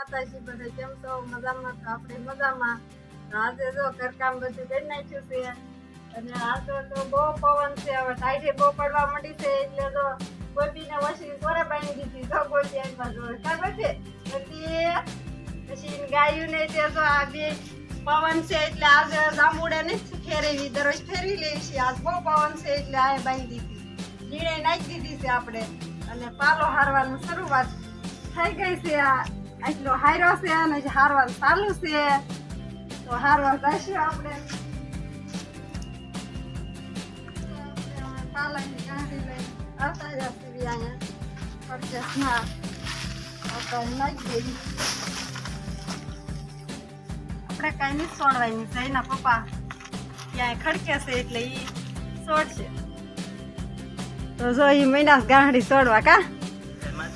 માતાજી બધા કેમ છો? મજામાં તો આપણે મજામાં. આજે જો ઘરકામ બધું કરી નાખ્યું છે. અને આજે તો બહુ પવન છે. હવે ટાઈટે બહુ પડવા માંડી છે. એટલે તો ગોપીને વસી કોરે પાણી દીધી. જો ગોપી આવ્યા જો ગોપી ગોપી પછી ગાયું ને તે જો આ બે પવન છે. એટલે આજે જાંબુડે ને ફેરવી. દરરોજ ફેરવી લે છીએ આજ બહુ પવન છે. એટલે આ બાંધી દીધી. નીણે નાખી દીધી છે આપણે. અને પાલો હારવાનું શરૂઆત થઈ ગઈ છે આ. આટલો હાર્યો છે અને જે હારવાનું ચાલુ છે તો હારવા જઈશું આપણે પાલકની ગાંઠી લઈ આવતા બી અહીંયા પરચેસમાં આવતા નાખી આપણે કાંઈ નહીં સોડવાની છે એના પપ્પા ક્યાંય ખડકે છે એટલે એ સોડશે તો જો એ મહિના ગાંઠી સોડવા કા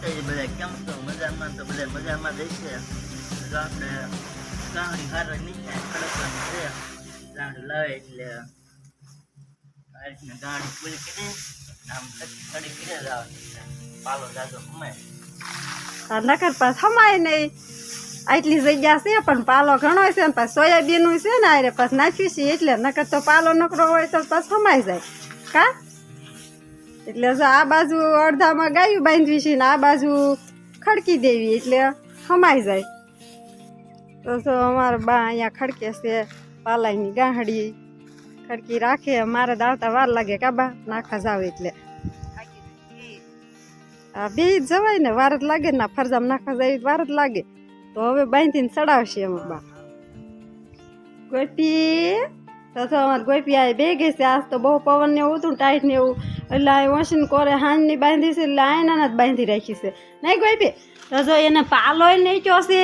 માતાજી બધા કેમ છો મજામાં તો બધા મજામાં છે. નકર પાસ સમાય નહીં. આટલી જગ્યા છે, પણ પાલો ઘણો છે, ને પાછું સોયાબીન છે ને આરે પાછું નાખ્યું છે, એટલે નકર તો પાલો નકરો હોય તો પાછું હમાઈ જાય. કા? એટલે આ બાજુ અડધામાં ગાયું બાંધવી છે ને આ બાજુ ખડકી દેવી એટલે હમાઈ જાય. તો તો અમારા બા અહીંયા ખડકે છે પાલાઈની ગાંહડી. ખડકી રાખે મારે દાવતા વાર લાગે કાબા નાખા જાવ એટલે. આ બે જ જવાય ને, વાર જ લાગે ને ફરજામ નાખવા જાય વાર જ લાગે. તો હવે બાંધીને ચડાવશે એમાં બા. ગોપી, તો અમારે ગોપી આ બે ગઈ છે, આજ તો બહુ પવન ને એવું હતું ટાઈટ ને એવું. એટલે આ વોશિન કોરે હાંજની બાંધી છે એટલે આયના જ બાંધી રાખી છે. નહીં ગોપી તો જો એને પાલોય નાખ્યો છે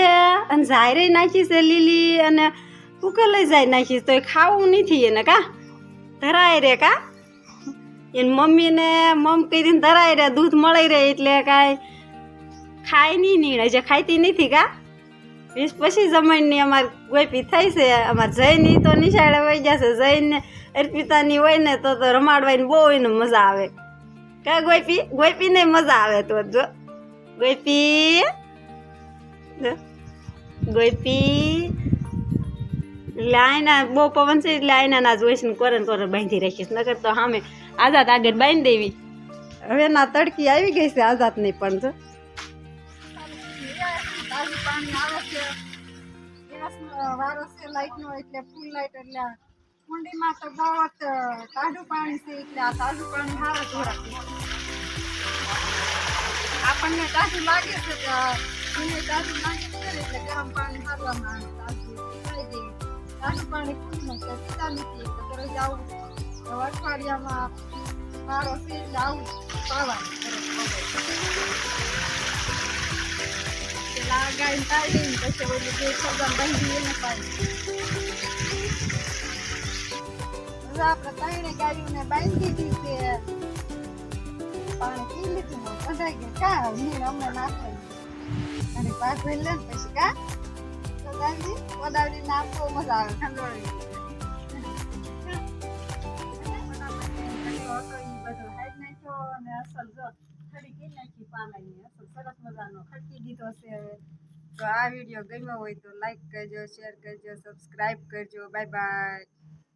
અને ઝાયરે નાખી છે લીલી અને ઉકેલે જાય નાખી તો એ ખાવું નથી એને કા? ધરાય રે કા? એની મમ્મીને મમ કરીને ધરાય રે, દૂધ મળી રહે એટલે કાંઈ ખાય નહીં નીણે, જે ખાતી નથી કા? વીસ પછી જમણની અમારે ગોપી થઈ છે, અમારે જયની તો નિશાળે વહી જશે જઈને અર્પિતાની હોય ને તો તો રમાડવાની બહુ એને મજા આવે. કા ગોપી? ગોપીને મજા આવે તો જો ગોપી? જો. ગોપી? લાઈના બહુ પવન છે લાયના ના જોઈશ ને કોરન કોરન બાંધી રાખીશ. નકર તો સામે આઝાદ આગળ બાંધી દેવી. હવે ના તડકી આવી ગઈ છે આઝાદ નહીં પણ જો. પાણી આવે છે. દિવસનો વારો એટલે ફૂલ લાઈટ એટલે કુંડીમાં તો બહુ જ પાણી છે એટલે આ તાજું પાણી હારા ધોરાશે આપણને તાજું લાગે છે તો એને તાજું લાગે છે એટલે ગરમ પાણી હારવામાં તાજું ખાઈ દેવી તાજું પાણી કુંડીમાં તો પીતા નથી એટલે દરરોજ આવું અઠવાડિયામાં મારો છે એટલે આવું પાવાનું પેલા ગાયને કાઢીને પછી ઓલી બે ખબર બાંધી એને પાડી. હવે આપણે ત્રણે ગાડીઓને બાંધી દીધી છે પાણી પી લીધું ને બધા ગયા કા નીર અમને નાખો અને પાસ ભરી લે પછી કા? તો ગાંધી પદાવડી નાખવો મજા આવે ખંડોળી અને અસલ જો ખડી કરી નાખી પાલાની અસલ સરસ મજાનો. ખડકી દીધો છે. તો આ વીડિયો ગમ્યો હોય તો લાઈક કરજો શેર કરજો સબસ્ક્રાઈબ કરજો. Bye bye